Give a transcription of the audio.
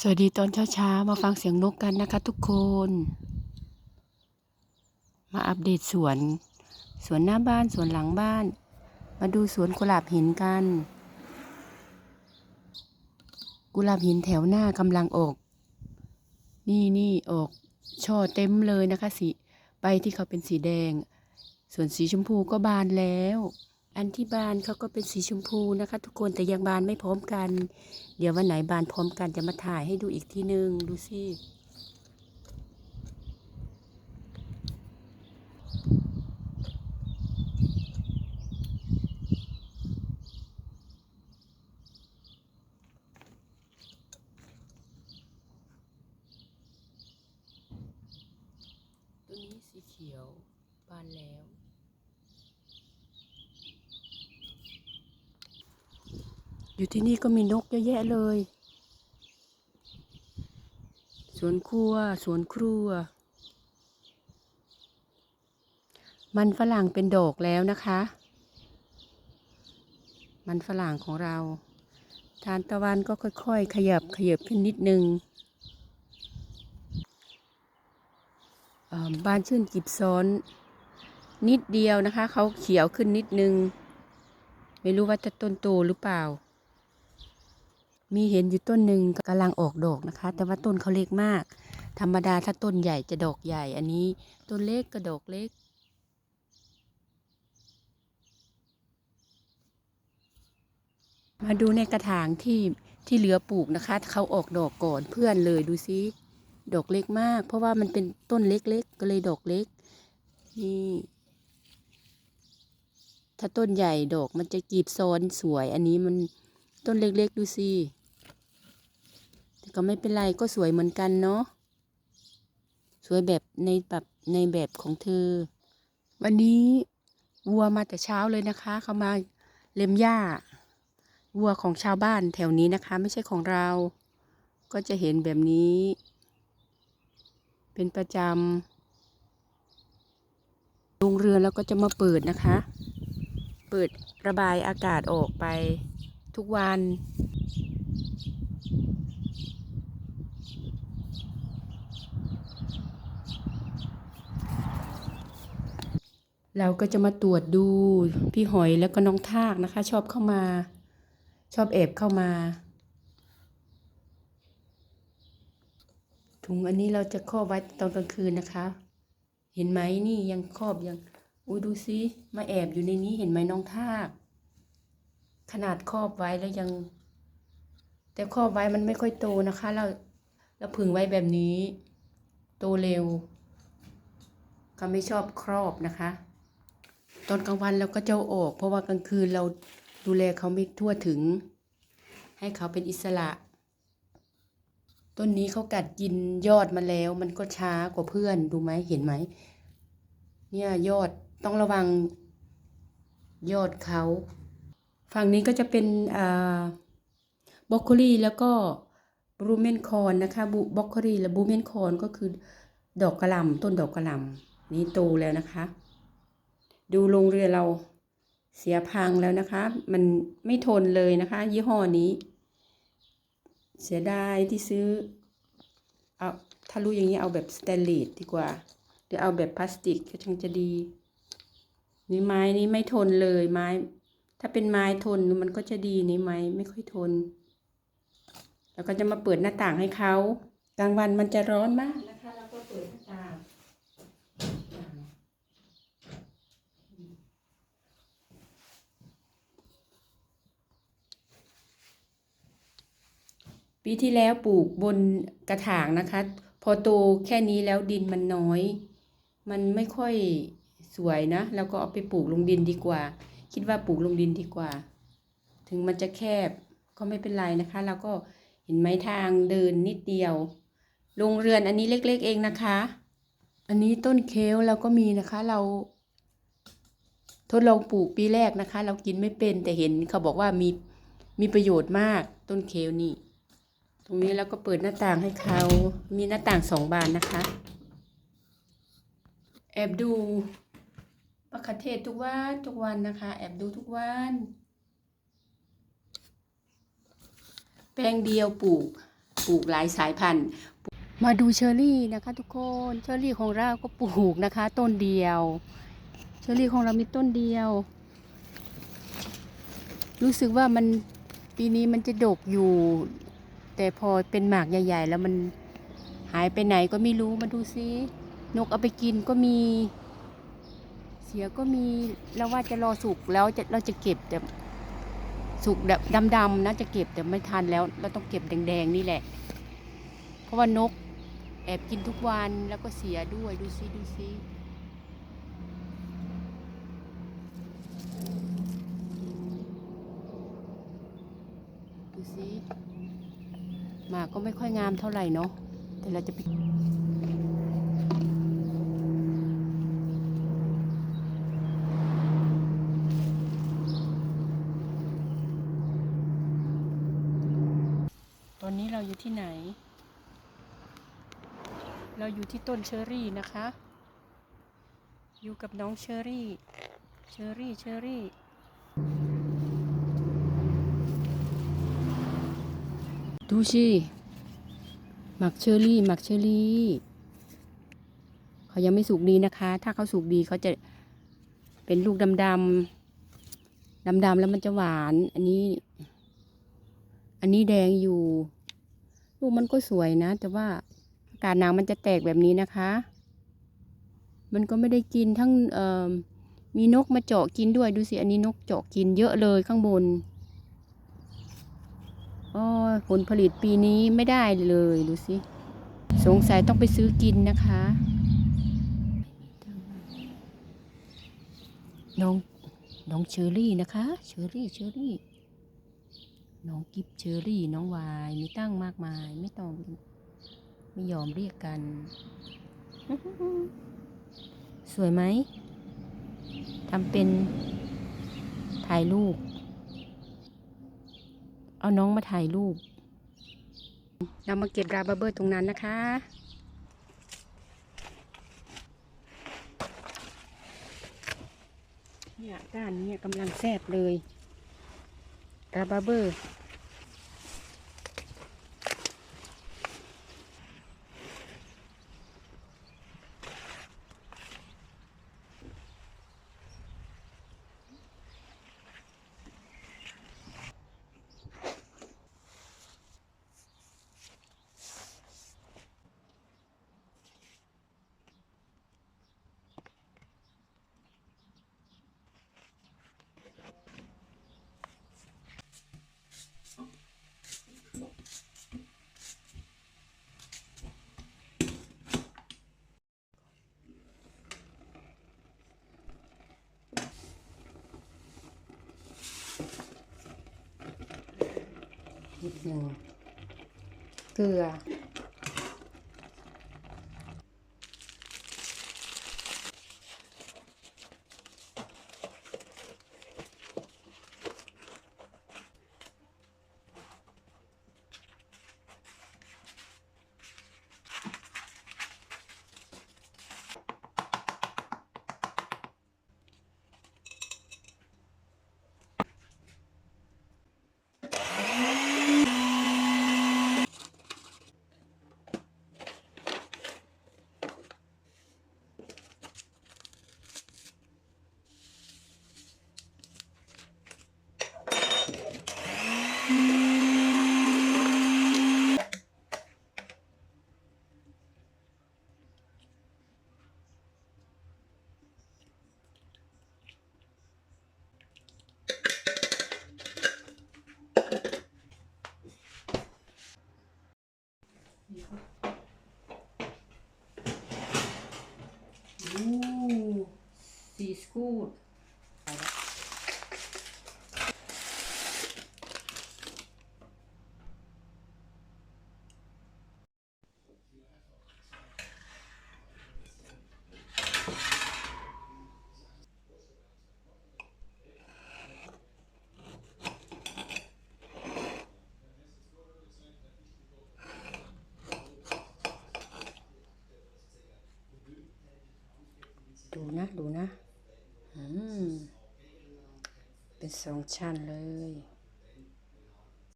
สวัสดีตอนเช้าๆ มาฟังเสียงนกกันนะคะทุกคน มาอัปเดตสวน สวนหน้าบ้านสวนหลังบ้าน มาดูสวนกุหลาบหินกัน กุหลาบหินแถวหน้ากำลังออก นี่นี่ออกช่อเต็มเลยนะคะสีใบที่เขาเป็นสีแดง ส่วนสีชมพูก็บานแล้ว อันที่บานเขาก็เป็นสีชมพูนะคะ ทุกคนแต่ยังบานไม่พร้อมกัน เดี๋ยววันไหนบานพร้อมกันจะมาถ่ายให้ดูอีกทีนึงดูสิ ตัวนี้สีเขียว บานแล้ว อยู่ที่นี่ก็มีนกเยอะแยะเลย สวนครัว สวนครัว มันฝรั่งเป็นดอกแล้วนะคะ มันฝรั่งของเรา ทานตะวันก็ค่อยๆ ขยับขยับขึ้นนิดนึงบ้านชื่นกิบซ้อน นิดเดียวนะคะ เขาเขียวขึ้นนิดนึง ไม่รู้ว่าจะต้นโตหรือเปล่า มีเห็นอยู่ต้นหนึ่งกำลังออกดอกนะคะ แต่ว่าต้นเขาเล็กมาก ธรรมดาถ้าต้นใหญ่จะดอกใหญ่ อันนี้ต้นเล็กก็ดอกเล็ก มาดูในกระถางที่ที่เหลือปลูกนะคะเขาออกดอกก่อนเพื่อนเลยดูซิดอกเล็กมาก เพราะว่ามันเป็นต้นเล็กๆก็เลยดอกเล็กนี่ถ้าต้นใหญ่ดอกมันจะกีบซ้อนสวย อันนี้มันต้นเล็กๆดูสิ ก็ไม่เป็นไรก็สวยเหมือนกันเนาะสวยแบบในแบบในแบบของเธอ วันนี้วัวมาแต่เช้าเลยนะคะ เขามาเล็มหญ้า วัวของชาวบ้านแถวนี้นะคะ ไม่ใช่ของเรา ก็จะเห็นแบบนี้ เป็นประจำโรงเรือนแล้วก็จะมาเปิดนะคะ เปิดระบายอากาศออกไปทุกวัน เราก็จะมาตรวจดูพี่หอยแล้วก็น้องทากนะคะ ชอบเข้ามา ชอบแอบเข้ามา ถุงอันนี้เราจะครอบไว้ตอนกลางคืนนะคะ เห็นไหมนี่ยังครอบยังอุ้ยดูซิมาแอบอยู่ในนี้เห็นไหมน้องทากขนาดครอบไว้แล้วยัง แต่ครอบไว้มันไม่ค่อยโตนะคะ เราเราผึ่งไว้แบบนี้ โตเร็วเขาไม่ชอบครอบนะคะ ตอนกลางวันเราก็จะอาออก เพราะว่ากลางคืนเราดูแลเขาไม่ทั่วถึง ให้เขาเป็นอิสระ ต้นนี้เขากัดกินยอดมาแล้ว มันก็ช้ากว่าเพื่อนดูไหมเห็นไหม เนี่ยยอดต้องระวังยอดเขาฝั่งนี้ก็จะเป็นอ่าบรอกโคลีแล้วก็บรูเมนคอนนะคะบุบรอกโคลีและบรูเมนคอนก็คือดอกกระหล่ำต้นดอกกระหล่ำนี่โตแล้วนะคะ ดูโรงเรือเราเสียพังแล้วนะคะ มันไม่ทนเลยนะคะ ยี่ห้อนี้ เสียดายที่ซื้อ เอาถ้ารู้อย่างนี้เอาแบบสแตนเลสดีกว่าหรือเอาแบบพลาสติกก็ช่างจะดี นี่ไม้นี้ไม่ทนเลยไม้ ถ้าเป็นไม้ทนมันก็จะดีนี่ไม้ไม่ค่อยทน แล้วก็จะมาเปิดหน้าต่างให้เขากลางวันมันจะร้อนมากนะคะแล้วก็เปิดหน้าต่าง ปีที่แล้วปลูกบนกระถางนะคะ พอโตแค่นี้แล้วดินมันน้อย มันไม่ค่อยสวยนะ แล้วก็เอาไปปลูกลงดินดีกว่า คิดว่าปลูกลงดินดีกว่า ถึงมันจะแคบก็ไม่เป็นไรนะคะเราก็เห็นไหมทางเดินนิดเดียวโรงเรือนอันนี้เล็ก ๆ เองนะคะ อันนี้ต้นเคลเราก็มีนะคะเราทดลองปลูกปีแรกนะคะ เรากินไม่เป็นแต่เห็นเขาบอกว่ามีมีประโยชน์มากต้นเคลนี่ ตรงนี้เราก็เปิดหน้าต่างให้เขา มีหน้าต่างสองบานนะคะ แอบดูมะเขือเทศทุกวันทุกวันนะคะ แอบดูทุกวัน แปลงเดียวปลูก ปลูกหลายสายพันธุ์ มาดูเชอร์รี่นะคะทุกคน เชอร์รี่ของเราก็ปลูกนะคะ ต้นเดียว เชอร์รี่ของเรามีต้นเดียว รู้สึกว่ามันปีนี้มันจะดกอยู่ แต่พอเป็นหมากใหญ่ ๆ แล้วมันหายไปไหนก็ไม่รู้มาดูซินกเอาไปกินก็มี เสียก็มีแล้วว่าจะรอสุกแล้วจะเราจะเก็บแต่สุกแบบดำๆนะจะเก็บแต่ไม่ทันแล้ว เราต้องเก็บแดงๆนี่แหละ เพราะว่านก แอบกินทุกวันแล้วก็เสียด้วยดูซิดูซิดูซิ มากก็ไม่ค่อยงามเท่าไหร่เนาะแต่เราจะไปตอนนี้เราอยู่ที่ไหน เราอยู่ที่ต้นเชอรี่นะคะ อยู่กับน้องเชอรี่ เชอรี่ เชอรี่ ดูสิหมักเชอรี่หมักเชอรี่เขายังไม่สุกดีนะคะ ถ้าเขาสุกดีเขาจะเป็นลูกดำดำดำดำๆแล้วมันจะหวาน อันนี้ อันนี้แดงอยู่ ลูกมันก็สวยนะ แต่ว่าอากาศหนาวมันจะแตกแบบนี้นะคะ มันก็ไม่ได้กินทั้งมีนกมาเจาะกินด้วยดูสิอันนี้นกเจาะกินเยอะเลยข้างบน อ๋อผลผลิตปีนี้ไม่ได้เลยดูสิ สงสัยต้องไปซื้อกินนะคะ น้องน้องเชอรี่นะคะ เชอรี่เชอรี่ น้องกิฟเชอรี่ น้องวายมีตั้งมากมายไม่ต้องไม่ยอมเรียกกัน สวยไหมทำเป็นถ่ายรูป เอาน้องมาถ่ายรูป เรามาเก็บราบาเบอร์ตรงนั้นนะคะ เนี่ยด้านนี้กำลังแซบเลยราบาเบอร์ เกลือ good ดูนะ ดูนะ อืม เป็นสองชั้นเลย